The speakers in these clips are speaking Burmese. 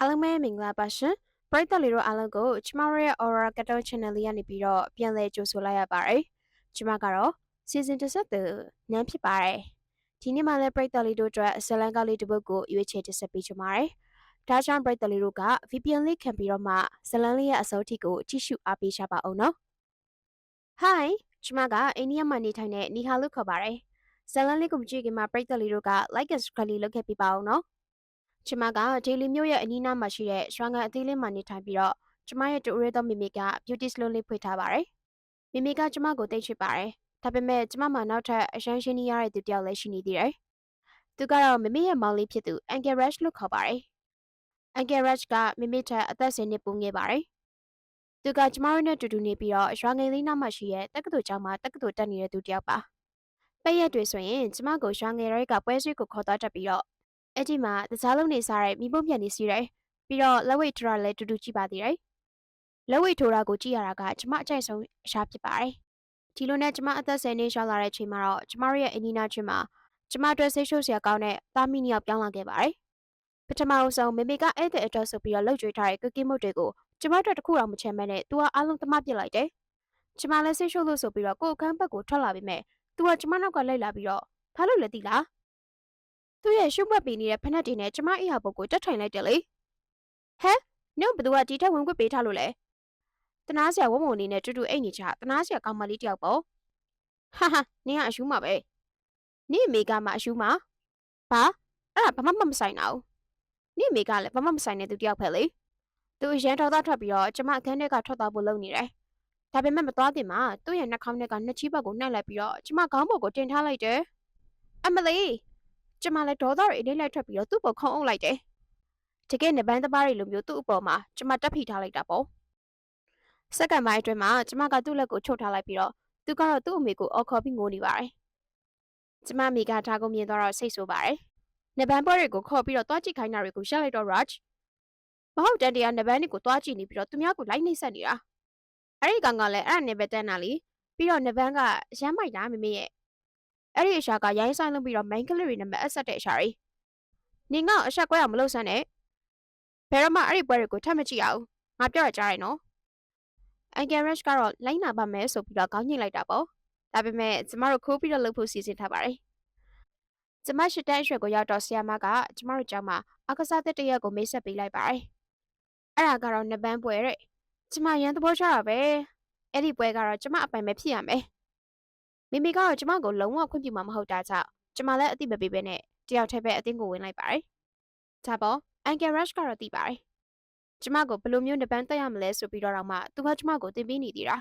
အားလုံးပဲမင်္ဂလာပါရှင်ပရိသတ်လေးတို့အားလုံးကိုကျမတို့ရဲ့ Aura Cartoon Channel လေးကနေပြီးတော့ပြန်လည်ကြိုဆိုလိုက်ရပါတယ်ကျမကတော့ Season တစ်ဆက်သူနန်းဖြစ်ပါတယ်ဒီနေ့မှလည်းပရိသတ်လေးတို့အတွက်ဇလန်ကားလေးတစ်ပုဒ်ကိုရွေးချယ်တင်ဆက်ပေးချင်ပါတယ်ဒါကြောင့်ပရိသတ်လေးတို့က VPN လေးခံပြီးတော့မှဇလန်လေးရဲ့အစိုးထိကိုကြည့်ရှုအားပေးကြပါအောင်နော် Hi ကျမကအိန္ဒိယမှာနေထိုင်တဲ့နီဟာလို့ခေါ်ပါတယ်ဇလန်လေးကိုမကြည့်ခင်မှာပရိသတ်လေးတို့က like and subscribe လေးလုပ်ခဲ့ပေးပါအောင်နော် ကျမကဒေလီမြို့ရဲ့အနီးနားမှာရှိတဲ့ရွှာငံအသေးလေးမှာနေထိုင်ပြီးတော့ကျမရဲ့တူရဲသောမိမိက beauty salon လေးဖွင့်ထားပါတယ်။မိမိကကျမကိုတိတ်ချစ်ပါတယ်။ဒါပေမဲ့ကျမမှာနောက်ထပ်အရန်ရှင်းနေရတဲ့သူတစ်ယောက်လည်းရှိနေသေးတယ်။သူကတော့မိမိရဲ့မောင်လေးဖြစ်သူ Uncle Rush လို့ခေါ်ပါတယ်။ Uncle Rush ကမိမိထက်အသက်10နှစ်ပိုငယ်ပါတယ်။သူကကျမတို့နဲ့တူတူနေပြီးတော့ရွာငယ်လေးနားမှာရှိတဲ့တက္ကသိုလ်ကျောင်းမှာတက္ကသိုလ်တက်နေတဲ့သူတစ်ယောက်ပါ။ပိတ်ရက်တွေဆိုရင်ကျမကိုရွာငယ်တွေကပွဲဆွေးကိုခေါ်သွားတတ်ပြီးတော့ အဲ့ဒီမှာတစားလုံးနေစားတဲ့မိဘပြန်နေစီတယ်ပြီးတော့လက်ဝိတ်ထိုးတာလည်းတူတူကြည့်ပါသေးတယ်လက်ဝိတ်ထိုးတာကိုကြည့်ရတာကကျမအကြိုက်ဆုံးအရာဖြစ်ပါတယ်ဒီလိုနဲ့ကျမအသက်10နှစ်ရောက်လာတဲ့ချိန်မှာတော့ကျမတို့ရဲ့အနီးနားချင်းမှာကျမအတွက်ဆိတ်ရှုပ်စရာကောင်းတဲ့သားမီးနှစ်ယောက်ပြောင်းလာခဲ့ပါတယ်ပထမအဆုံးမေမေကအဲ့တဲ့အတွက်ဆိုပြီးတော့လှုပ်ကြွေးထားတဲ့ကကီမုတ်တွေကိုကျမတို့တခုတော့မချမ်းမဲနဲ့သူကအားလုံးတမပြစ်လိုက်တယ်ကျမလည်းဆိတ်ရှုပ်လို့ဆိုပြီးတော့ကိုယ်အခန်းဘက်ကိုထွက်လာပြီးမဲ့သူကကျမနောက်ကလိုက်လာပြီးတော့ဘာလို့လဲသိလား သူ့ရဲ့ရှုပ်မှတ်ပေးနေတဲ့ဖက်နှက်တွေနဲ့ကျမအိယာပုတ်ကိုတက်ထိုင်လိုက်တယ်လေဟဲနင့်ဘသူကဒီထက်ဝင်ခွင့်ပေးထားလို့လဲတနာစရာဝုံဝုံလေးနဲ့တူတူအိတ်နေချတနာစရာကောင်းမလေးတယောက်ပေါ့ဟာဟာနင်ကအရှူးမှာပဲနင့်မိကမှအရှူးမှာဘာအဲ့ဒါဘာမှမဆိုင်တော့နင့်မိကလည်းဘာမှမဆိုင်တဲ့သူတယောက်ပဲလေသူအရန်တော်သားထွက်ပြီးတော့ကျမအခန်းထဲကထွက်သွားဖို့လုပ်နေတယ်ဒါပေမဲ့မသွားခင်မှာသူ့ရဲ့နှာခေါင်းထဲကနှစ်ချီးဘက်ကိုနှက်လိုက်ပြီးတော့ကျမခေါင်းပေါ်ကိုတင်ထားလိုက်တယ်အမလေး ကျမလည်းဒေါသတွေအိတ်လိုက်ထွက်ပြီးတော့သူ့ပေါ်ခုံအုပ်လိုက်တယ်။တကယ်နဲ့ဘန်းတပါးတွေလိုမျိုးသူ့အပေါ်မှာကျမတက်ဖိထားလိုက်တာပေါ့။စက္ကန့်ပိုင်းအတွင်းမှာကျမကသူ့လက်ကိုချုပ်ထားလိုက်ပြီးတော့သူကတော့သူ့အမေကိုအော်ခေါ်ပြီးငိုနေပါတယ်။ကျမမိကဒါကိုမြင်တော့စိတ်ဆိုးပါတယ်။နဘန်းပွဲတွေကိုခေါ်ပြီးတော့တွားကြည့်ခိုင်းတာတွေကိုရှက်လိုက်တော့ Raj မဟုတ်တန်တရားနဘန်းတွေကိုတွားကြည့်နေပြီးတော့သူများကိုလိုက်နှိမ့်ဆက်နေတာ။အဲ့ဒီကောင်ကလည်းအဲ့ဒါနဲ့ပဲတန်းတာလေ။ပြီးတော့နဘန်းကရမ်းမိုက်တာမမေရဲ့ အဲ့ဒီအရှာကရိုင်းဆိုင်လုပ်ပြီးတော့ main ကလေးတွေနဲ့မအဆက်တဲ့အရှာတွေနင်ကအဆက်ကွဲအောင်မလုပ်စမ်းနဲ့ဘယ်တော့မှအဲ့ဒီပွဲတွေကိုထပ်မကြည့်အောင်ငါပြောရကြရနော်အန်ဂယ်ရက်ကတော့လိုင်းနာပါမယ်ဆိုပြီးတော့ခေါင်းညှိလိုက်တာပေါ့ဒါပေမဲ့ကျမတို့ခိုးပြီးတော့လုပ်ဖို့စီစဉ်ထားပါတယ်ကျမရှိတန်းအရွယ်ကိုရောက်တော့ဆီယာမကကျမတို့ကျောင်းမှာအကစားတဲ့တရက်ကိုမိတ်ဆက်ပေးလိုက်ပါတယ်အဲ့ဒါကတော့နပန်းပွဲတဲ့ကျမရန်သဘောချတာပဲအဲ့ဒီပွဲကတော့ကျမအပိုင်ပဲဖြစ်ရမယ် မိမိကတော့ကျမကိုလုံးဝခွင့်ပြုမှာမဟုတ်တာကြောင့်ကျမလည်းအသိမပေးဘဲနဲ့တယောက်တည်းပဲအတင်းကိုဝင်လိုက်ပါတယ်။ဒါပေါ့အန်ကယ်ရက်ကတော့သိပါတယ်။ကျမကိုဘယ်လိုမျိုးနှပန်းတက်ရမလဲဆိုပြီးတော့တော့မှသူကကျမကိုတင်ပေးနေသေးတာ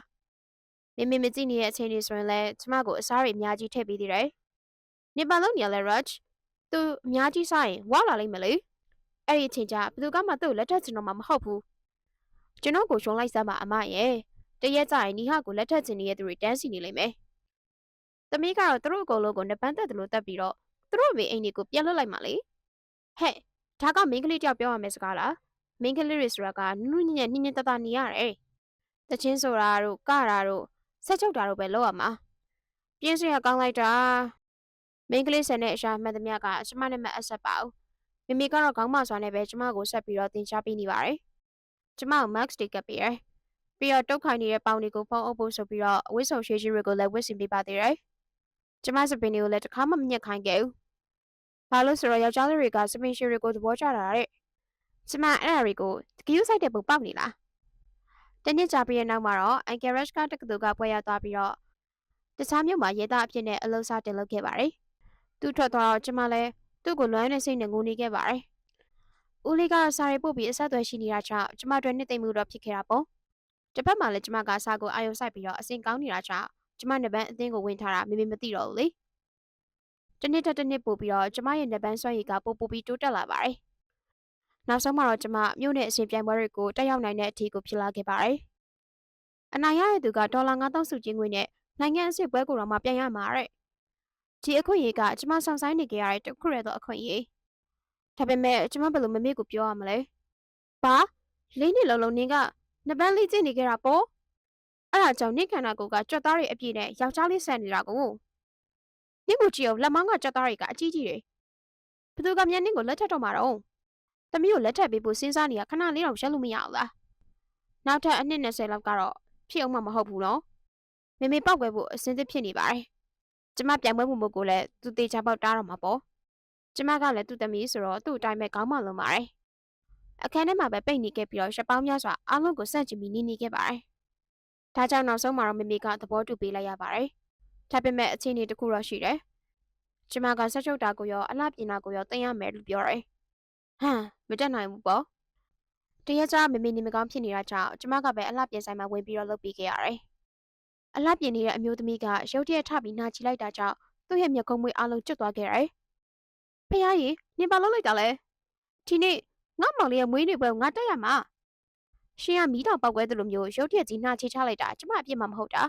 ။မိမိမကြည့်နေတဲ့အချိန်တွေဆိုရင်လည်းကျမကိုအစားတွေအများကြီးထည့်ပေးသေးတယ်။နေပါလုံးနေရလဲ Raj သူအများကြီးစားရင်ဝါလာလိမ့်မယ်လေ။အဲ့ဒီအချိန်ကျဘယ်သူကမှသူ့ကိုလက်ထပ်ချင်တော့မှမဟုတ်ဘူး။ကျွန်တော်ကိုရှုံးလိုက်စမ်းပါအမရဲ့။တရက်ကျရင်နီဟာကိုလက်ထပ်ချင်နေတဲ့သူတွေတန်းစီနေလိမ့်မယ်။ သမီးကတော့သူတို့အကုန်လုံးကိုနှစ်ပန်းသက်တယ်လို့တက်ပြီးတော့သူတို့မေအိမ်တွေကိုပြန်လွတ်လိုက်မှလေဟဲ့ဒါကမိန်းကလေးတယောက်ပြောရမယ်စကားလားမိန်းကလေးတွေဆိုတာကနုနုညံ့ညံ့နှင်းနှင်းတတနေရတယ်တချင်းဆိုတာတို့ကတာတို့ဆက်ချုပ်တာတို့ပဲလောက်ရမှာပြင်းစရာကောင်းလိုက်တာမိန်းကလေးဆန်တဲ့အရှာမှတ်သမျှကကျမနဲ့မအဆက်ပါဘူးမိမိကတော့ခေါင်းမဆွာနဲ့ပဲကျမကိုဆက်ပြီးတော့တင်ရှားပေးနေပါတယ်ကျမကို max တိတ်ကပ်ပေးတယ်ပြီးတော့တုတ်ခိုင်နေတဲ့ပေါင်တွေကိုဖုံးအုပ်ဖို့ဆိုပြီးတော့အဝိဆုံရွှေရှိတွေကိုလည်းဝစ်ဆင်ပေးပါသေးတယ် ကျမစပင်တွေကိုလည်းတစ်ခါမှမညက်ခိုင်းခဲ့ဘူး။ဘာလို့ဆိုတော့ယောက်ျားလေးတွေကစပင်ရှည်တွေကိုသဘောကျတာတဲ့။ကျမအဲ့ဒါတွေကိုတကယ်ဆိုင်တဲ့ပုံပေါက်နေလား။တနေ့ကြာပြီးတဲ့နောက်မှာတော့ Uncle Rush ကတက္ကသိုလ်ကပွဲရောက်သွားပြီးတော့တခြားမြို့မှာရဲသားအဖြစ်နဲ့အလုပ်စတင်လုပ်ခဲ့ပါတယ်။သူထွက်သွားတော့ကျမလည်းသူ့ကိုလွမ်းတဲ့စိတ်နဲ့ငိုနေခဲ့ပါတယ်။ဦးလေးကတော့စာရီပို့ပြီးအဆက်အသွယ်ရှိနေတာကြောင့်ကျမတို့နှစ်သိမ့်မှုတော့ဖြစ်ခဲ့တာပေါ့။တစ်ဖက်မှာလည်းကျမကစာကိုအာရုံစိုက်ပြီးတော့အစင်ကောင်းနေတာကြောင့် ကျမနဘန်းအသင်းကိုဝင်ထားတာမေမေမသိတော့ဘူးလေ။တစ်နှစ်တစ်တစ်နှစ်ပို့ပြီးတော့ကျမရဲ့နဘန်းစွမ်းရည်ကပို့ပို့ပြီးတိုးတက်လာပါတယ်။နောက်ဆုံးမှာတော့ကျမမြို့နယ်အရှင်ပြိုင်ပွဲတွေကိုတက်ရောက်နိုင်တဲ့အထီကိုဖြစ်လာခဲ့ပါတယ်။အနိုင်ရတဲ့သူကဒေါ်လာ9000စုချင်းငွေနဲ့နိုင်ငံအစစ်ပွဲကိုတော့မှပြန်ရမှာတဲ့။ဒီအခွင့်အရေးကကျမဆောင်ဆိုင်နေကြရတဲ့တစ်ခုရသောအခွင့်အရေး။ဒါပေမဲ့ကျမဘယ်လိုမမေ့ကိုပြောရမလဲ။ဘာလေးနှစ်လုံးလုံးနင်းကနဘန်းလေးကျင့်နေကြတာပေါ့။ အဲ့ဒါကြောင့်နိခန္ဓာကိုယ်ကကြွက်သားတွေအပြည့်နဲ့ယောက်ျားလေးဆန်နေတာကိုနင့်ကိုကြည့်အောင်လက်မောင်းကကြွက်သားတွေကအကြီးကြီးတွေဘသူကမြန်နင့်ကိုလက်ထပ်တော့မှာတော့သမီးကိုလက်ထပ်ပေးဖို့စဉ်းစားနေရခဏလေးတော့ရက်လို့မရဘူးလားနောက်ထပ်အနှစ်20လောက်ကတော့ဖြစ်အောင်မှမဟုတ်ဘူးနော်မေမေပောက်ကွဲဖို့အစင်းသစ်ဖြစ်နေပါတယ်ကျမပြန်ပွဲမှုမို့ကိုလည်းသူတေချာပေါက်တားတော့မှာပေါ့ကျမကလည်းသူ့သမီးဆိုတော့သူ့အတိုင်းပဲကောင်းမှလုံးပါတယ်အခန်းထဲမှာပဲပိတ်နေခဲ့ပြီးတော့ရှပောင်းများစွာအားလုံးကိုစန့်ကျင်ပြီးနေနေခဲ့ပါတယ် ဒါကြောင့်နောက်ဆုံးမှာတော့မေမေကသဘောတူပေးလိုက်ရပါတယ်ဒါပေမဲ့အခြေအနေတစ်ခုတော့ရှိတယ်ကျမကဆက်ချုပ်တာကိုရောအလှပြင်တာကိုရောတင်ရမယ်လို့ပြောတယ်ဟမ်မတက်နိုင်ဘူးပေါ့တရက်ကြာမေမေနေမကောင်းဖြစ်နေတာကြောင့်ကျမကပဲအလှပြင်ဆိုင်မှာဝင်ပြီးတော့လုပ်ပေးခဲ့ရတယ်အလှပြင်နေတဲ့အမျိုးသမီးကရုတ်တရက်ထပြီးနာချီလိုက်တာကြောင့်သူ့ရဲ့မျက်ခုံးမွေးအားလုံးကျွတ်သွားခဲ့ရတယ်ဖះကြီးနင်ဘာလုပ်လိုက်တာလဲဒီနေ့ငါမောင်လေးရဲ့မွေးနေ့ပွဲကိုငါတက်ရမှာ ရှင်ကမီးတောင်ပောက်ကွဲသလိုမျိုးရုတ်တရက်ကြီးနှာချေချလိုက်တာကျမအပြစ်မှမဟုတ်တာ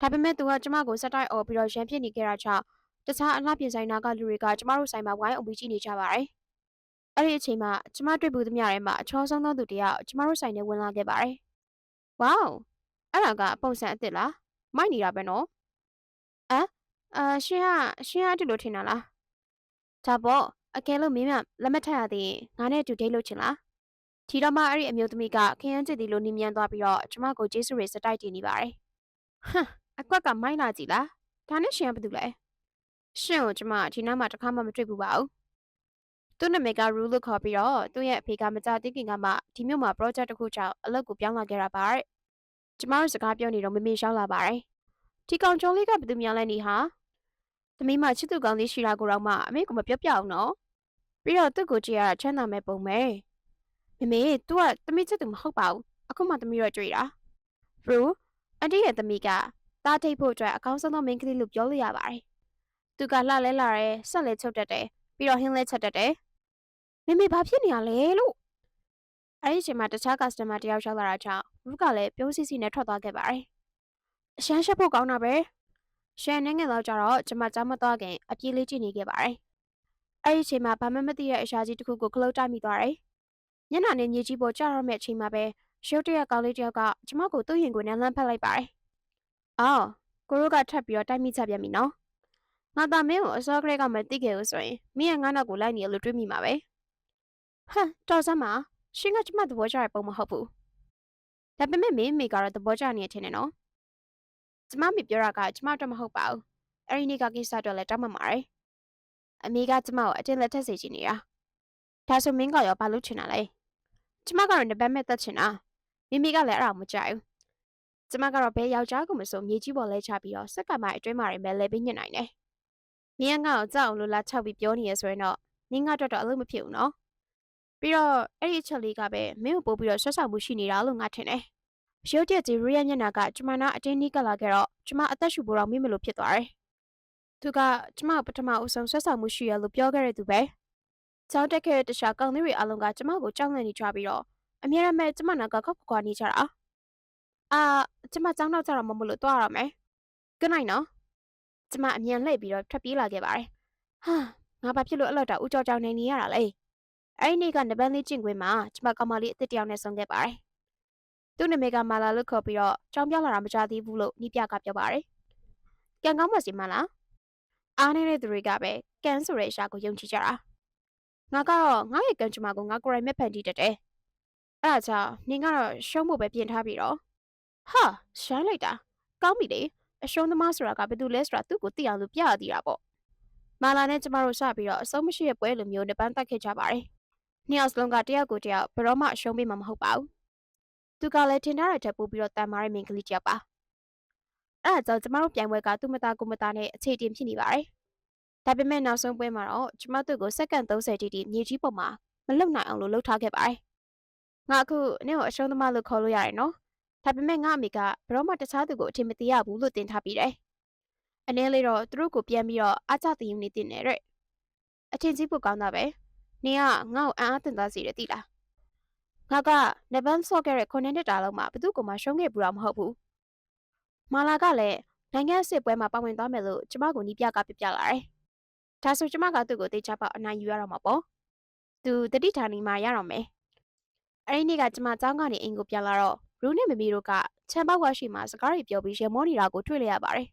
ဒါပေမဲ့သူကကျမကိုစက်တိုက်អော်ပြီးတော့ရန်ဖြစ်နေခဲ့တာကြောင့်တခြားအလှပြင်ဆိုင်နာကလူတွေကကျမတို့ဆိုင်မှာဝိုင်းအောင်ပြီးကြည့်နေကြပါတယ်အဲ့ဒီအချိန်မှာကျမတွေ့ဘူးသမျှထဲမှာအချောဆုံးသောသူတယောက်ကျမတို့ဆိုင်ထဲဝင်လာခဲ့ပါတယ်ဝေါအဲ့ဒါကပုံစံအစ်စ်လားမိုက်နေတာပဲနော်အဲအာရှင်ကရှင်ကတူလို့ထင်တာလားဒါပေါ့အကယ်လို့မင်းမလက်မထက်ရသေးရင်ငါနဲ့အတူဒိတ်လို့ချင်လား ထီတော့မှအဲ့ဒီအမျိုးသမီးကခရမ်းကျစ်တီလိုနင်းမြန်သွားပြီးတော့ကျမကိုကျေးဇူးတွေစတိုက်တင်နေပါတယ်ဟမ်အကွက်ကမိုင်းလာကြည့်လားဒါနဲ့ရှင်ကဘာလုပ်လဲရှင်ကိုကျမဒီနောက်မှတစ်ခါမှမတွေ့ဘူးပါဘူးသူ့နာမည်က Rule လို့ခေါ်ပြီးတော့သူ့ရဲ့အဖေကမကြသေးခင်ကမှဒီမြို့မှာ project တစ်ခုကြောင့်အလုပ်ကိုပြောင်းလာခဲ့တာပါတဲ့ကျမတို့စကားပြောနေတော့မမေရောက်လာပါတယ်ဒီကောင်ကျော်လေးကဘယ်သူများလဲနေဟာသမီးမချစ်သူကောင်းလေးရှိတာကိုတော့မှအမေကမပြောပြအောင်နော်ပြီးတော့သူ့ကိုကြည့်ရတာချမ်းသာမဲ့ပုံပဲ မမေ तू ကသမီးချစ်သူမဟုတ်ပါဘူးအခုမှသမီးတော့တွေ့တာ Rule အန်တီရဲ့သမီးကတားထိတ်ဖို့အတွက်အကောင်းဆုံးသောမိန်းကလေးလို့ပြောလို့ရပါတယ်သူကလှလဲလာတယ်ဆက်လဲချုပ်တတ်တယ်ပြီးတော့ဟင်းလဲချက်တတ်တယ်မမေဘာဖြစ်နေရလဲလို့အဲ့ဒီအချိန်မှာတခြား customer တယောက်ရောက်လာတာကြောင့်ရူကလည်းပြုံးစီစီနဲ့ထွက်သွားခဲ့ပါတယ်အရှမ်းရှက်ဖို့ကောင်းတာပဲရှန်နေငယ်တော့ကြတော့ကျမကြားမသွားခင်အပြေးလေးကြည့်နေခဲ့ပါတယ်အဲ့ဒီအချိန်မှာဘာမှမသိတဲ့အရာကြီးတစ်ခုကိုခလုတ်တိုက်မိသွားတယ် ညနာနဲ့မြေကြီးပေါ်ကျတော့မဲ့အချိန်မှာပဲရုတ်တရက်ကောင်းလေးတယောက်ကကျမကိုသူ့ရင်ကိုနဲ့လှမ်းဖက်လိုက်ပါတယ်အော်ကိုရိုးကထပ်ပြီးတော့တိုက်မိချပြန်ပြီနော်ငါသားမင်းကိုအစောကလေးကမသိခဲ့ဘူးဆိုရင်မင်းရဲ့ငါနောက်ကိုလိုက်နေရလို့တွေးမိမှာပဲဟမ်တော်စမ်းပါရှင်ကကျမသဘောကျတဲ့ပုံမဟုတ်ဘူးဒါပေမဲ့မင်းမိကတော့သဘောကျနေတယ်နော်ကျမမိပြောတာကကျမတော့မဟုတ်ပါဘူးအဲ့ဒီနေ့ကကိစ္စတော့လည်းတောင်းမှမှာရယ်အမေကကျမကိုအတင်းလက်ထက်စေချင်နေတာဒါဆိုမင်းကရောဘာလုပ်ချင်တာလဲ ကျမကတော့နဘက်မဲ့သက်ချင်တာမိမိကလည်းအဲ့ဒါမကြိုက်ဘူးကျမကတော့ဘဲယောက်ျားကိုမဆိုမြေကြီးပေါ်လဲချပြီးတော့စက်ကမိုင်အတွင်းမှာပဲလဲပေးညစ်နိုင်တယ်။မင်းကငါ့ကိုကြောက်အောင်လို့လာချောက်ပြီးပြောနေရဆိုရင်တော့မင်းကတော့တော့အလုပ်မဖြစ်ဘူးနော်။ပြီးတော့အဲ့ဒီအချက်လေးကပဲမင်းကိုပို့ပြီးတော့ဆွတ်ဆောင်မှုရှိနေတာလို့ငါထင်တယ်။ရုပ်တရက်ကြီးရီးရမျက်နှာကကျမနာအတင်းနီးကလာခဲ့တော့ကျမအသက်ရှူဖို့တော့မိမလို့ဖြစ်သွားတယ်။သူကကျမပထမအဆုံးဆွတ်ဆောင်မှုရှိရလို့ပြောခဲ့တဲ့သူပဲ။ ကြောက်တက်ခဲ့တဲ့တခြားကောင်းလေးတွေအလုံးကကျမကိုကြောက်လန့်နေကြပြီးတော့အမြဲတမ်းကျမနာကခောက်ခွာနေကြတာ။အာကျမကြောင်းတော့ကြတော့မမလို့တွားရမယ်။ကနိုင်နော်။ကျမအမြန်လှည့်ပြီးတော့ထွက်ပြေးလာခဲ့ပါတယ်။ဟာငါဘာဖြစ်လို့အဲ့လောက်တောင်ဦးကြောင်ကြောင်နေနေရတာလဲ။အဲ့ဒီနေ့ကနဘန်းလေးကျင့်ခွင့်မှာကျမကောင်မလေးအစ်စ်တယောက်နဲ့ဆုံခဲ့ပါတယ်။သူ့နာမည်ကမာလာလို့ခေါ်ပြီးတော့ကြောင်ပြောင်းလာတာမကြသေးဘူးလို့နီးပြကပြောပါတယ်။ကံကောင်းပါစီမလား။အားနေတဲ့သူတွေကပဲကန်ဆိုတဲ့အရာကိုယုံကြည်ကြတာ။ ငါကတော့ငါရဲ့ကံကြမ္မာကိုငါကိုယ်တိုင်မဲ့ဖန်တီးတတ်တယ်။အဲ့ဒါကြောင့်နင်ကတော့ရှုံးဖို့ပဲပြင်ထားပြီးတော့ဟာရှိုင်းလိုက်တာကောင်းပြီလေအရှုံးသမားဆိုတာကဘယ်သူလဲဆိုတာသူ့ကိုသိအောင်လို့ပြရသေးတာပေါ့မာလာနဲ့ကျမတို့စပြီးတော့အဆုံးမရှိတဲ့ပွဲလိုမျိုးနဲ့ပန်းတက်ခဲ့ကြပါတယ်နှစ်ယောက်စလုံးကတယောက်ကိုတယောက်ဘယ်တော့မှအရှုံးပေးမှာမဟုတ်ပါဘူးသူကလည်းထင်ထားတဲ့တက်ပို့ပြီးတော့တန်မားတဲ့မိန်းကလေးတယောက်ပါအဲ့ဒါကြောင့်ကျမတို့ပြိုင်ပွဲကသူ့မသားကိုမသားနဲ့အခြေတင်ဖြစ်နေပါတယ် ဒါပေမဲ့နောက်ဆုံးပွဲမှာတော့ကျမတို့ကိုစက္ကန့်30တိတိမြေကြီးပေါ်မှာမလုံနိုင်အောင်လို့လှုပ်ထားခဲ့ပါတယ်ငါအခုနင့်ကိုအရှုံးသမားလို့ခေါ်လို့ရတယ်နော်ဒါပေမဲ့ငါအမေကဘရောမှတခြားသူကိုအထင်မသေးရဘူးလို့တင်ထားပြီးတယ်။အနည်းလေးတော့သူတို့ကိုပြန်ပြီးတော့အားကြသိယူနေတင်နေတဲ့အထင်ကြီးဖို့ကောင်းတာပဲ။နင်ကငါ့ကိုအံ့အားသင်သားစီတယ်သိလား။ငါကနဘန်ဆော့ခဲ့တဲ့ခုနှစ်နှစ်တာလုံးမှာဘသူ့ကိုမှရှုံးခဲ့ဘူးတော့မဟုတ်ဘူး။မာလာကလည်းနိုင်ငံစစ်ပွဲမှာပါဝင်သွားမယ်လို့ကျမကိုနီးပြကပြပြလာတယ်။ ဒါဆိုကျမကသူ့ကိုတေချာပေါအနိုင်ယူရတော့မှာပေါ့။သူတတိဌာနီမှာရတော့မယ်။အဲဒီနေ့ကကျမကျောင်းကနေအိမ်ကိုပြန်လာတော့ရူးနဲ့မမီတို့ကချမ်းပေါက်ဝါရှိမှစကားတွေပြောပြီးရမောနေတာကိုတွေ့လိုက်ရပါတယ်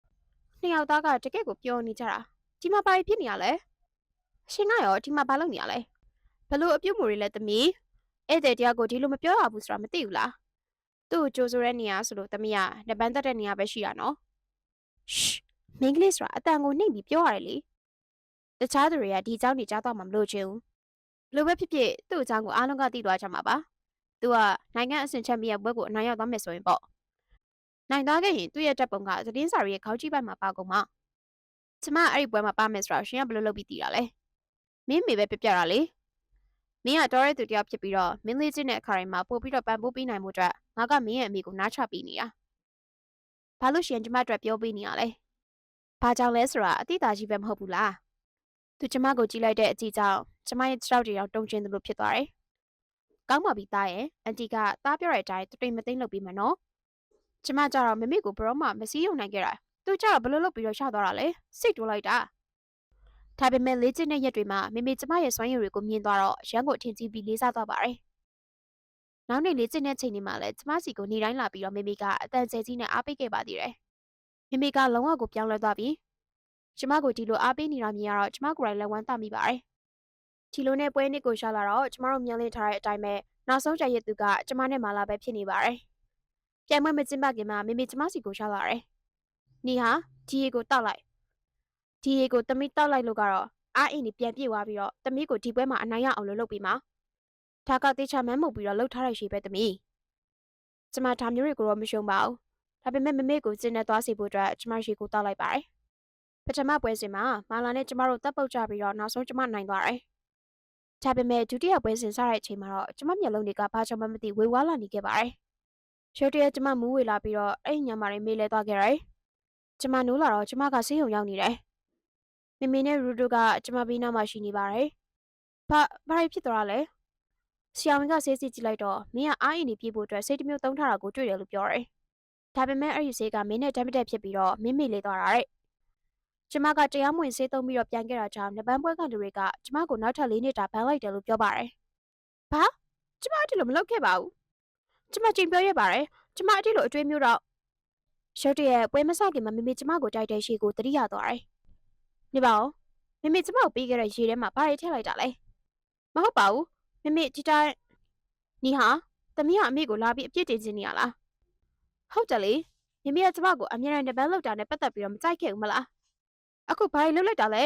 ။နှစ်ယောက်သားကတကယ့်ကိုပြောနေကြတာ။ဒီမှာဘာဖြစ်နေရလဲ။ရှင်ကရောဒီမှာဘာလုပ်နေရလဲဘလို့အပြုတ်မှုတွေလဲသမီးဧည့်သည်တရားကိုဒီလိုမပြောရဘူးဆိုတာမသိဘူးလားသူ့ကိုကြိုးဆိုတဲ့နေရာဆိုလို့သမီးကတပန်းတက်တဲ့နေရာပဲရှိရနော်ရှ်မင်းကလေးဆိုတာအတန်ကိုနှိမ့်ပြီးပြောရတယ်လေ တခြားသူတွေကဒီအကြောင်းတွေကြားတော့မှမလို့ချင်ဘူးဘလို့ပဲဖြစ်ဖြစ်သူ့အကြောင်းကိုအားလုံးကသိသွားကြမှာပါသူကနိုင်ငံအဆင့်ချန်ပီယံဘွဲကိုအနိုင်ရောက်သွားမယ်ဆိုရင်ပေါ့နိုင်သွားခဲ့ရင်သူ့ရဲ့တက်ပုံကသတင်းစာတွေရဲ့ခေါင်းကြီးပိုင်းမှာပါကုန်မှာကျမအဲ့ဒီပွဲမှာပါမယ်ဆိုတော့ရှင်ကဘလို့လုပ်ပြီးတည်တာလဲမင်းမေပဲပြပြတာလေမင်းကတော်တဲ့သူတယောက်ဖြစ်ပြီးတော့မင်းလေးချင်းတဲ့အခါတိုင်းမှာပို့ပြီးတော့ပံ့ပိုးပေးနိုင်မှုအတွက်ငါကမင်းရဲ့အမိကိုနားချပေးနေတာ။ဘာလို့ရှင်ကျမအတွက်ပြောပေးနေရလဲ။ဘာကြောင့်လဲဆိုတာအတိအသာကြီးပဲမဟုတ်ဘူးလား။ သူကျမကိုကြည့်လိုက်တဲ့အကြည့်ကြောင့်ကျမရဲ့ကြောက်တွေအောင်တုံကျင်သလိုဖြစ်သွားတယ်။ကောင်းပါပြီသားရဲ့အန်တီကသားပြောတဲ့အတိုင်းတိမ်မသိမ့်လုပ်ပြီးမှနော်။ကျမကြတော့မမေကိုဘရောမှမစည်းရုံနိုင်ခဲ့တာ။သူကြတော့ဘလို့လုပ်ပြီးတော့ရှောက်သွားတာလဲ။စိတ်တိုးလိုက်တာ။ဒါပေမဲ့လေ့ကျင့်တဲ့ရက်တွေမှာမေမေကျမရဲ့စွမ်းရည်တွေကိုမြင်သွားတော့ရန်ကိုအထင်ကြီးပြီးလေးစားသွားပါတယ်။နောက်နေ့လေ့ကျင့်တဲ့ချိန်တွေမှာလည်းကျမစီကိုနေတိုင်းလာပြီးတော့မေမေကအတန်ကျဲကြီးနဲ့အားပေးခဲ့ပါသေးတယ်။မေမေကလုံးဝကိုပြောင်းလဲသွားပြီး ကျမကိုဒီလိုအားပေးနေတာမြင်ရတော့ကျမကိုယ်တိုင်လည်းဝမ်းသာမိပါတယ်။ဒီလိုနဲ့ပွဲနေ့ကိုရှာလာတော့ကျမတို့မျှော်လင့်ထားတဲ့အတိုင်းပဲနောက်ဆုံးကြရက်သူကကျမနဲ့မာလာပဲဖြစ်နေပါတယ်။ပြန်မွေးမကျင်းပခင်မှာမေမေကျမစီကိုရှာလာတယ်။နီဟာဒီရေကိုတောက်လိုက်ဒီရေကိုသမီးတောက်လိုက်လို့ကတော့အားအင်းကြီးပြန်ပြေသွားပြီးတော့သမီးကိုဒီပွဲမှာအနိုင်ရအောင်လို့လုပ်ပြီးမှာဒါကတေချာမန်းမှုတ်ပြီးတော့လှုပ်ထားတဲ့ရှိပဲသမီးကျမဒါမျိုးတွေကိုတော့မရှုံပါဘူးဒါပေမဲ့မမေကိုကျင်းနေသွားစေဖို့အတွက်ကျမရှိကိုတောက်လိုက်ပါတယ် ပထမပွဲစဉ်မှာမာလာနဲ့ကျမတို့တပ်ပုတ်ကြပြီးတော့နောက်ဆုံးကျမနိုင်သွားတယ်ဒါပေမဲ့ဒုတိယပွဲစဉ်စတဲ့အချိန်မှာတော့ကျမမျက်လုံးတွေကဘာကြောင့်မှမသိဝေဝါးလာနေခဲ့ပါတယ်ရုတ်တရက်ကျမမူးဝေလာပြီးတော့အဲ့ဒီညမှာတွေမေးလဲသွားခဲ့တယ်ကျမနိုးလာတော့ကျမကဆေးရုံရောက်နေတယ်မမေနဲ့ရူတိုကကျမဘေးနားမှာရှိနေပါတယ်။ဘာဘာတွေဖြစ်သွားတာလဲ။ဆရာဝန်ကဆေးစစ်ကြည့်လိုက်တော့မင်းကအားအင်နေပြေးဖို့အတွက်စိတ်တစ်မျိုးသုံးထားတာကိုတွေ့တယ်လို့ပြောတယ်။ဒါပေမဲ့အဲ့ဒီဆေးကမင်းနဲ့တမ်းမတက်ဖြစ်ပြီးတော့မင်းမေလေးသွားတာတဲ့။ ကျမကတရားမဝင်ဆေးသုံးပြီးတော့ပြန်ခဲ့တာကြောင့်နပန်းပွဲကန်တူတွေကကျမကိုနောက်ထပ်လေးနှစ်တာဘန်လိုက်တယ်လို့ပြောပါတယ်။ဘာကျမအတိလို့မလုပ်ခဲ့ပါဘူး။ကျမချိန်ပြောရပါတယ်။ကျမအတိလို့အတွေးမျိုးတော့ရုတ်တရက်ပွဲမစခင်မှာမမေကျမကိုတိုက်တဲ့ရှေကိုတတိယသွားတယ်။နေပါဦးမမေကျမကိုပေးခဲ့တဲ့ရေထဲမှာဘာတွေထည့်လိုက်တာလဲမဟုတ်ပါဘူးမမေဒီတိုင်းနီဟာသမီးကအမေကိုလာပြီးအပြစ်တင်ခြင်းနေရလားဟုတ်တယ်လေမမေကကျမကိုအမြဲတမ်းတပန်းလောက်တာနဲ့ပတ်သက်ပြီးတော့မကြိုက်ခဲ့ဘူးမလား အခုဘာတွေလုပ်လိုက်တာလဲ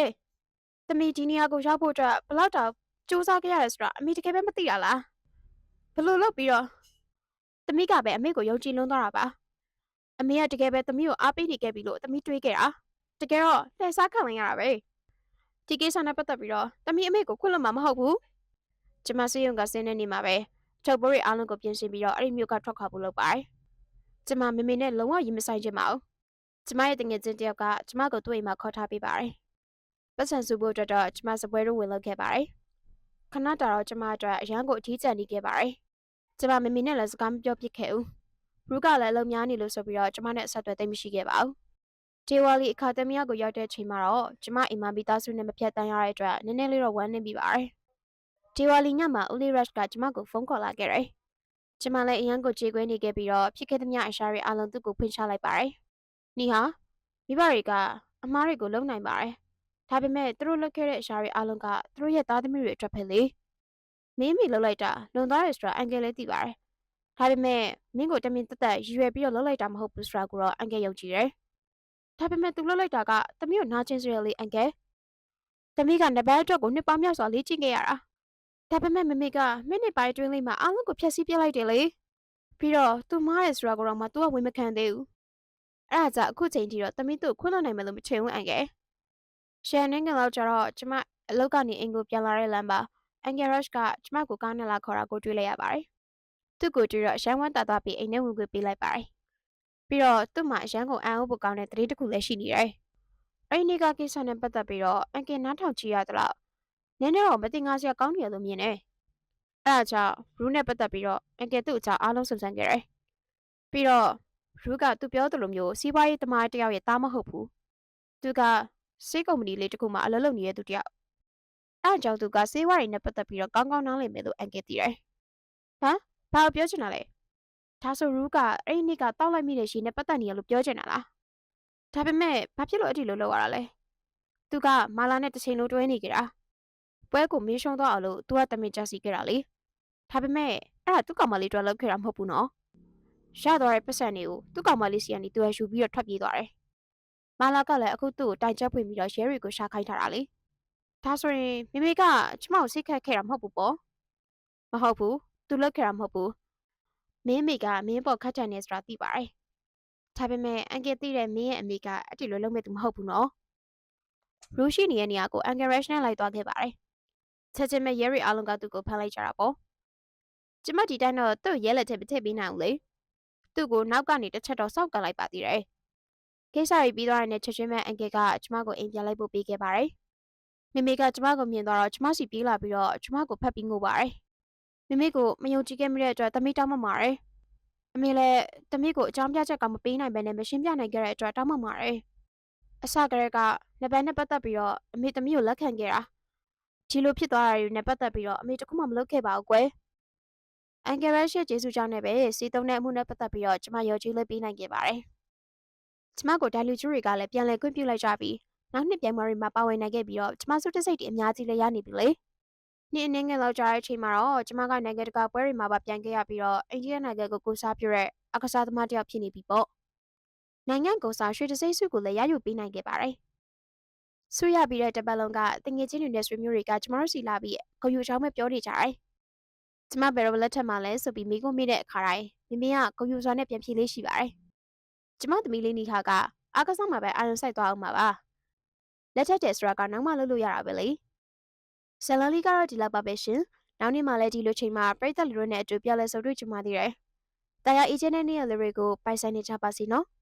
သမီးဒီနေရာကိုရောက်ဖို့အတွက်ဘယ်လောက်တောင်စူးစမ်းခဲ့ရတယ်ဆိုတာအမေတကယ်ပဲမသိရလားဘယ်လိုလုပ်ပြီးတော့သမီးကပဲအမေကိုယုံကြည်လွန်းသွားတာပါအမေကတကယ်ပဲသမီးကိုအားပေးနေခဲ့ပြီလို့သမီးတွေးခဲ့တာတကယ်တော့လှည့်စားခံလိုက်ရတာပဲဒီကိစ္စနဲ့ပတ်သက်ပြီးတော့တမီးအမေကိုခွင့်လွှတ်မှာမဟုတ်ဘူးကျမစေယုံကဆင်းနေနေမှာပဲထုတ်ပိုးရီအားလုံးကိုပြင်ဆင်ပြီးတော့အဲ့ဒီမျိုးကထွက်ခွာဖို့လုပ်ပါတယ်ကျမမေမေနဲ့လုံးဝရင်မဆိုင်ချင်ပါဘူး ကျမရဲ့တငယ်ချင်းတယောက်ကကျမကိုသူ့အိမ်မှာခေါ်ထားပေးပါတယ်ပတ်စံစုဖို့အတွက်တော့ကျမစပွဲတို့ဝင်လုပ်ခဲ့ပါတယ်ခဏတာတော့ကျမအတွက်အရန်ကိုအထီးကျန်နေခဲ့ပါတယ်ကျမမေမေနဲ့လည်းစကားမပြောဖြစ်ခဲ့ဘူးဘရူးကလည်းအလုံးများနေလို့ဆိုပြီးတော့ကျမနဲ့အဆက်အသွယ်သိမ်းမရှိခဲ့ပါဘူးဒေဝါလီအခါသမီးကိုရောက်တဲ့အချိန်မှာတော့ကျမအိမ်မှာမိသားစုနဲ့မဖြတ်တန်းရတဲ့အတွက်နည်းနည်းလေးတော့ဝမ်းနေမိပါတယ်။ဒေဝါလီညမှာဦးလေးရက်ကကျမကိုဖုန်းခေါ်လာခဲ့တယ်။ကျမလည်းအရန်ကိုကြေကွဲနေခဲ့ပြီးတော့ဖြစ်ခဲ့သမျှအရှာတွေအလုံးသူ့ကိုဖွင့်ချလိုက်ပါတယ်။ နီဟာမိဘတွေကအမားတွေကိုလုံနိုင်ပါတယ်။ဒါပေမဲ့သူတို့လုပ်ခဲ့တဲ့အရှာတွေအလုံးကသူတို့ရဲ့သားသမီးတွေအတွက်ပဲလေ။မင်းမိလှုပ်လိုက်တာလွန်သွားတယ်ဆိုတာအန်ကယ်လည်းသိပါတယ်။ဒါပေမဲ့မင်းကိုတမင်တက်တက်ရွယ်ပြီးတော့လှုပ်လိုက်တာမဟုတ်ဘူးဆိုတာကိုတော့အန်ကယ်ယုံကြည်တယ်။ဒါပေမဲ့သူလှုပ်လိုက်တာကသမီးကိုနာကျင်စေရလေအန်ကယ်သမီးကနဘက်အတွက်ကိုနှစ်ပေါင်းများစွာလေ့ကျင့်ခဲ့ရတာဒါပေမဲ့မမေကမိနစ်ပိုင်းအတွင်းလေးမှာအားလုံးကိုဖျက်ဆီးပြစ်လိုက်တယ်လေပြီးတော့သူမားရဲဆိုတာကိုတော့မှသူကဝင်မခံသေးဘူး အဲ့ဒါကြောင့်အခုချိန်ထိတော့သမီးသူ့ကိုခွင့်လွှတ်နိုင်မယ်လို့မထင်ဘူးအန်ကယ်ရှန်နိုင်ငံလောက်ကျတော့ကျမအလောက်ကနေအင်ကိုပြန်လာတဲ့လမ်းပါအန်ကယ်ရက်ရှ်ကကျမကိုကားနဲ့လာခေါ်တာကိုတွေ့လိုက်ရပါတယ်သူ့ကိုတွေ့တော့ရှမ်းဝမ်းတာတာပြီးအိမ်ထဲဝင်ခွင့်ပေးလိုက်ပါတယ်ပြီးတော့သူ့မှာအရန်ကိုအံ့ဩဖို့ကောင်းတဲ့သတိတစ်ခုလည်းရှိနေတယ်။အဲ့ဒီနေ့ကကိစ္စနဲ့ပတ်သက်ပြီးတော့အန်ကင်နားထောင်ကြည့်ရသလား။နည်းနည်းတော့မတင်ငါစရာကောင်းနေရလို့မြင်တယ်။အဲ့ဒါကြောင့်ရူးနဲ့ပတ်သက်ပြီးတော့အန်ကင်သူ့အကြောင်းအားလုံးစုံစမ်းခဲ့တယ်။ပြီးတော့ ရူးကသူပြောသလိုမျိုးစီးပွားရေးသမားတစ်ယောက်ရဲ့သားမဟုတ်ဘူး။သူကစေးကုမ္ပဏီလေးတစ်ခုမှာအလုပ်လုပ်နေတဲ့သူတစ်ယောက်။အဲ့ဒါကြောင့်သူကစေးဝါးတွေနဲ့ပတ်သက်ပြီးတော့ကောင်းကောင်းနားလည်မယ်လို့အန်ကင်သိတယ်။ဟမ်ဘာကိုပြောချင်တာလဲ။ဒါဆိုရူးကအဲ့ဒီနေ့ကတောက်လိုက်မိတဲ့ရှင်နဲ့ပတ်သက်နေရလို့ပြောချင်တာလားဒါပေမဲ့ဘာဖြစ်လို့အဲ့ဒီလိုလုပ်ရတာလဲသူကမာလာနဲ့တစ်ချိန်လုံးတွဲနေကြတာပွဲကိုမင်းရှုံးသွားအောင်လို့သူကတမင်ကြစီခဲ့တာလေဒါပေမဲ့အဲ့ဒါသူ့ကောင်မလေးတို့လောက်ခဲ့တာမဟုတ်ဘူးနော် ရသွားတဲ့ပတ်စံတွေကိုသူ့ကောင်မလေးစီကနေသူရယူပြီးတော့ထွက်ပြေးသွားတယ်မာလာကလည်းအခုသူ့ကိုတိုင်ချက်ဖွင့်ပြီးတော့ရဲတွေကိုရှာခိုင်းထားတာလေဒါဆိုရင်မိမိကကျမကိုစိတ်ခတ်ခဲ့တာမဟုတ်ဘူးပေါ့မဟုတ်ဘူးသူလောက်ခဲ့တာမဟုတ်ဘူးမင်းမိကမင်းပေါ်ခတ်ချန်နေဆိုတာသိပါတယ်ဒါပေမဲ့အန်ကယ်သိတဲ့မင်းရဲ့အမိကအတိလိုလုံးမဲ့သူမဟုတ်ဘူးနော်ရူရှိနေတဲ့နေရာကိုအန်ဂရက်ရှ်နဲ့လိုက်သွားခဲ့ပါတယ်။ချက်ချင်းပဲရဲရီအားလုံးကသူ့ကိုဖမ်းလိုက်ကြတာပေါ့။ကျမဒီတိုင်းတော့သူ့ရဲလက်ထက်မထည့်ပေးနိုင်ဘူးလေ။ သူ့ကိုနောက်ကနေတစ်ချက်တော့စောင့်ကန်လိုက်ပါသေးတယ်။ကိစ္စရီပြီးသွားတဲ့နဲ့ချက်ချင်းပဲအန်ကယ်ကကျမကိုအိမ်ပြန်လိုက်ဖို့ပေးခဲ့ပါတယ်။မိမိကကျမကိုမြင်သွားတော့ကျမစီပြေးလာပြီးတော့ကျမကိုဖတ်ပြီးငိုပါတယ်။မိမိကိုမယုံကြည်ခဲ့မိတဲ့အတွက်တမိတောင်းမှပါတယ်။အမေလည်းတမိကိုအကြောင်းပြချက်ကမပေးနိုင်ဘဲနဲ့မရှင်းပြနိုင်ခဲ့တဲ့အတွက်တောင်းမှပါတယ်။အစကတည်းကနှစ်ပန်းနဲ့ပတ်သက်ပြီးတော့အမေသမီးကိုလက်ခံခဲ့တာဒီလိုဖြစ်သွားတာတွေနဲ့ပတ်သက်ပြီးတော့အမေတခုမှမလုပ်ခဲ့ပါဘူးကွယ် အန်ကယ်ရက်ရှစ်ကျေးဇူးကြောင့်လည်းပဲစီတုံးတဲ့အမှုနဲ့ပတ်သက်ပြီးတော့ကျမရောကြီးလေးပေးနိုင်ခဲ့ပါတယ်ကျမကိုဒိုင်လူကျူတွေကလည်းပြန်လည်ခွင့်ပြုလိုက်ကြပြီးနောက်နှစ်ပြိုင်ပွဲတွေမှာပါဝင်နိုင်ခဲ့ပြီးတော့ကျမစုတစိတ်တွေအများကြီးလည်းရနေပြီလေနေ့အနေငယ်လောက်ကြာတဲ့အချိန်မှာတော့ကျမကနိုင်ငံတကာပွဲတွေမှာပါပြန်ခဲ့ရပြီးတော့အိန္ဒိယနိုင်ငံကိုကိုစားပြုတဲ့အကစားသမားတစ်ယောက်ဖြစ်နေပြီပေါ့နိုင်ငံကိုစားရွှေတစိမ့်စုကိုလည်းရယူပေးနိုင်ခဲ့ပါတယ်ဆူရပြီးတဲ့တပတ်လုံးကတငယ်ချင်းတွေနဲ့ဆွေမျိုးတွေကကျမတို့စီလာပြီးဂုံယူချောင်းပဲပြောနေကြတယ်။ ကျမဘယ်တော့လက်ထက်မှာလဲဆိုပြီးမိကုမိတဲ့အခါတိုင်းမိမိကဂုံယူစွာနဲ့ပြန်ဖြေလေးရှိပါတယ်။ကျမသမီးလေးနီခါကအားကစားမှာပဲအာရုံစိုက်သွားအောင်ပါပါ။လက်ထက်တယ်ဆိုတာကနောက်မှလုပ်လို့ရတာပဲလေ။ဆယ်လန်လီကတော့ဒီလောက်ပါပဲရှင်။နောက်နေ့မှလည်းဒီလိုချိန်မှာပြိသက်လူတွေနဲ့အတူပြောလဲဆုံတွေ့ကြမှာသေးတယ်။တရားအေဂျင့်တဲ့နေရာလေးတွေကိုပိုင်ဆိုင်နေကြပါစီနော်။